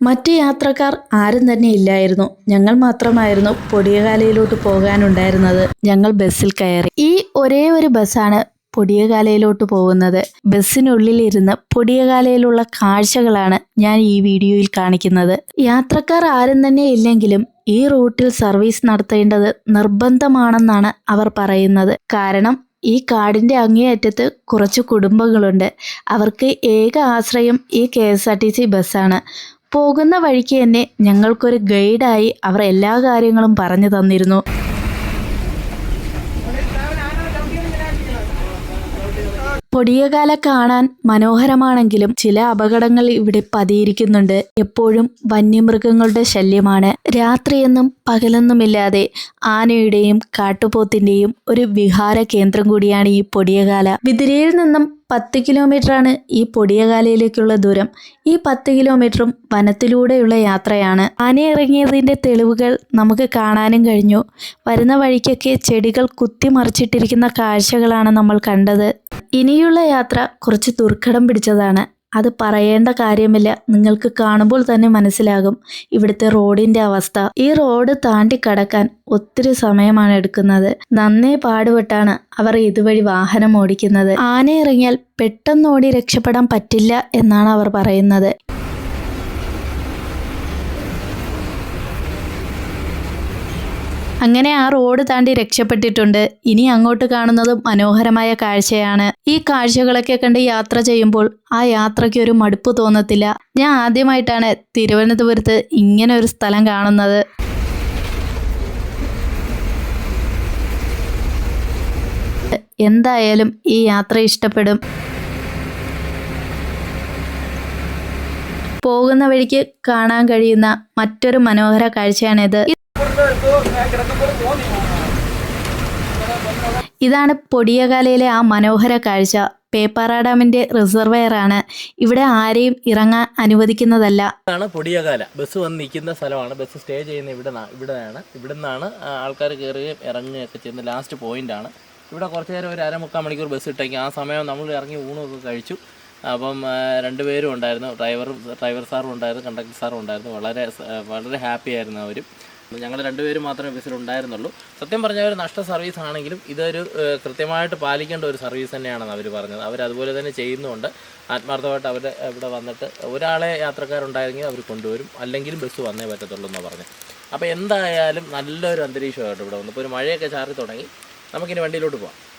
മറ്റു യാത്രക്കാർ ആരും തന്നെ ഇല്ലായിരുന്നു. ഞങ്ങൾ മാത്രമായിരുന്നു പൊടിയകാലയിലോട്ട് പോകാനുണ്ടായിരുന്നത്. ഞങ്ങൾ ബസ്സിൽ കയറി. ഈ ഒരേ ഒരു ബസ്സാണ് പൊടിയകാലയിലോട്ട് പോകുന്നത്. ബസ്സിനുള്ളിലിരുന്ന് പൊടിയകാലയിലുള്ള കാഴ്ചകളാണ് ഞാൻ ഈ വീഡിയോയിൽ കാണിക്കുന്നത്. യാത്രക്കാർ ആരും തന്നെ ഇല്ലെങ്കിലും ഈ റൂട്ടിൽ സർവീസ് നടത്തേണ്ടത് നിർബന്ധമാണെന്നാണ് അവർ പറയുന്നത്. കാരണം ഈ കാടിന്റെ അങ്ങേയറ്റത്ത് കുറച്ച് കുടുംബങ്ങളുണ്ട്. അവർക്ക് ഏക ആശ്രയം ഈ K S R T C ബസ്സാണ്. പോകുന്ന വഴിക്ക് തന്നെ ഞങ്ങൾക്കൊരു ഗൈഡായി അവർ എല്ലാ കാര്യങ്ങളും പറഞ്ഞു തന്നിരുന്നു. പൊടിയകാല കാണാൻ മനോഹരമാണെങ്കിലും ചില അപകടങ്ങൾ ഇവിടെ പതിയിരിക്കുന്നുണ്ട്. എപ്പോഴും വന്യമൃഗങ്ങളുടെ ശല്യമാണ്. രാത്രിയെന്നും പകലെന്നുമില്ലാതെ ആനയുടെയും കാട്ടുപോത്തിന്റെയും ഒരു വിഹാര കേന്ദ്രം കൂടിയാണ് ഈ പൊടിയകാല. വിതിരയിൽ നിന്നും പത്ത് കിലോമീറ്ററാണ് ഈ പൊടിയകാലയിലേക്കുള്ള ദൂരം. ഈ പത്ത് കിലോമീറ്ററും വനത്തിലൂടെയുള്ള യാത്രയാണ്. ആന ഇറങ്ങിയതിന്റെ തെളിവുകൾ നമുക്ക് കാണാനും കഴിഞ്ഞു. വരുന്ന വഴിക്കൊക്കെ ചെടികൾ കുത്തിമറിച്ചിട്ടിരിക്കുന്ന കാഴ്ചകളാണ് നമ്മൾ കണ്ടത്. ഇനിയുള്ള യാത്ര കുറച്ച് ദുർഘടം പിടിച്ചതാണ്. അത് പറയേണ്ട കാര്യമില്ല. നിങ്ങൾക്ക് കാണുമ്പോൾ തന്നെ മനസ്സിലാകും ഇവിടുത്തെ റോഡിന്റെ അവസ്ഥ. ഈ റോഡ് താണ്ടി കടക്കാൻ ഒത്തിരി സമയമാണ് എടുക്കുന്നത്. നന്നേ പാടുപെട്ടാണ് അവർ ഇതുവഴി വാഹനം ഓടിക്കുന്നത്. ആന ഇറങ്ങിയാൽ പെട്ടെന്ന് ഓടി രക്ഷപ്പെടാൻ പറ്റില്ല എന്നാണ് അവർ പറയുന്നത്. അങ്ങനെ ആ റോഡ് താണ്ടി രക്ഷപ്പെട്ടിട്ടുണ്ട്. ഇനി അങ്ങോട്ട് കാണുന്നത് മനോഹരമായ കാഴ്ചയാണ്. ഈ കാഴ്ചകളൊക്കെ കണ്ട് യാത്ര ചെയ്യുമ്പോൾ ആ യാത്രയ്ക്ക് ഒരു മടുപ്പ് തോന്നത്തില്ല. ഞാൻ ആദ്യമായിട്ടാണ് തിരുവനന്തപുരത്ത് ഇങ്ങനെ ഒരു സ്ഥലം കാണുന്നത്. എന്തായാലും ഈ യാത്ര ഇഷ്ടപ്പെടും. പോകുന്ന വഴിക്ക് കാണാൻ കഴിയുന്ന മറ്റൊരു മനോഹര കാഴ്ചയാണിത്. ഇതാണ് പൊടിയകാലയിലെ ആ മനോഹര കാഴ്ച. പേപ്പാറ ഡാമിന്റെ റിസർവയർ ആണ് ഇവിടെ ആരെയും ഇറങ്ങാൻ അനുവദിക്കുന്നതല്ല. ഇതാണ് പൊടിയകാല. ബസ് വന്ന് നിൽക്കുന്ന സ്ഥലമാണ്. ബസ് സ്റ്റേ ചെയ്യുന്ന ഇവിടെ ഇവിടെയാണ്. ഇവിടെ നിന്നാണ് ആൾക്കാർ കയറുകയും ഇറങ്ങുകയൊക്കെ ചെയ്യുന്ന ലാസ്റ്റ് പോയിന്റ് ആണ്. ഇവിടെ കുറച്ച് നേരം ഒരു അരമുക്കാൽ മണിക്കൂർ ബസ് ഇട്ടേക്കും. ആ സമയം നമ്മൾ ഇറങ്ങി ഊണൊക്കെ കഴിച്ചു. അപ്പം രണ്ടുപേരും ഉണ്ടായിരുന്നു. ഡ്രൈവറും ഡ്രൈവർ സാറും ഉണ്ടായിരുന്നു കണ്ടക്ടർ സാറും ഉണ്ടായിരുന്നു. വളരെ വളരെ ഹാപ്പി ആയിരുന്നു അവരും. ഞങ്ങൾ രണ്ടുപേരും മാത്രമേ ഓഫീസിൽ ഉണ്ടായിരുന്നുള്ളൂ. സത്യം പറഞ്ഞാൽ ഒരു നഷ്ട സർവീസ് ആണെങ്കിലും ഇതൊരു കൃത്യമായിട്ട് പാലിക്കേണ്ട ഒരു സർവീസ് തന്നെയാണെന്ന് അവർ പറഞ്ഞത്. അവർ അതുപോലെ തന്നെ ചെയ്യുന്നുണ്ട്. ആത്മാർത്ഥമായിട്ട് അവർ ഇവിടെ വന്നിട്ട് ഒരാളെ യാത്രക്കാരുണ്ടായിരുന്നെങ്കിൽ അവർ കൊണ്ടുവരും. അല്ലെങ്കിൽ ബസ് വന്നേ പറ്റത്തുള്ളൂ എന്ന് പറഞ്ഞു അപ്പോൾ എന്തായാലും നല്ലൊരു അന്തരീക്ഷമായിട്ട് ഇവിടെ വന്നു. ഇപ്പോൾ ഒരു മഴയൊക്കെ ചാറി തുടങ്ങി. നമുക്കിനി വണ്ടിയിലോട്ട് പോകാം